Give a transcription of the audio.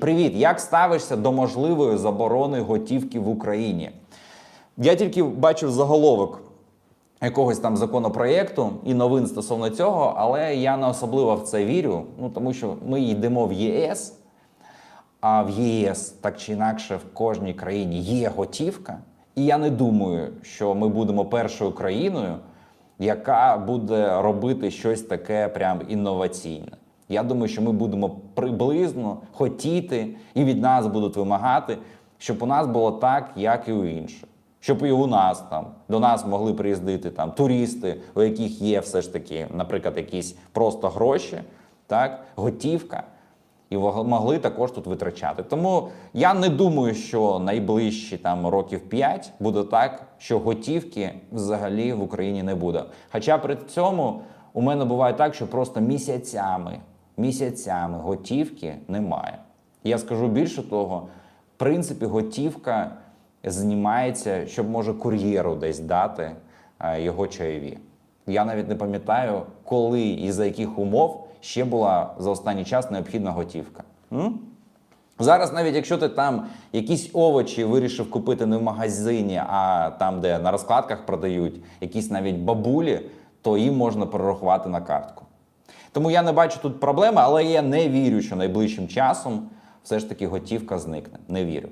Привіт! Як ставишся до можливої заборони готівки в Україні? Я тільки бачив заголовок якогось там законопроєкту і новин стосовно цього, але я не особливо в це вірю, ну тому що ми йдемо в ЄС, а в ЄС так чи інакше в кожній країні є готівка. І я не думаю, що ми будемо першою країною, яка буде робити щось таке прям інноваційне. Я думаю, що ми будемо приблизно хотіти і від нас будуть вимагати, щоб у нас було так, як і у інших. Щоб і у нас там до нас могли приїздити там туристи, у яких є все ж таки, наприклад, якісь просто гроші, так, готівка і могли також тут витрачати. Тому я не думаю, що найближчі там років 5 буде так, що готівки взагалі в Україні не буде. Хоча при цьому у мене буває так, що просто місяцями, місяцями готівки немає. Я скажу більше того, в принципі, готівка знімається, щоб може кур'єру десь дати е, його чайові. Я навіть не пам'ятаю, коли і за яких умов ще була за останній час необхідна готівка. М? Зараз, навіть якщо ти там якісь овочі вирішив купити не в магазині, а там, де на розкладках продають якісь навіть бабулі, то їм можна перерахувати на картку. Тому я не бачу тут проблеми, але я не вірю, що найближчим часом все ж таки готівка зникне. Не вірю.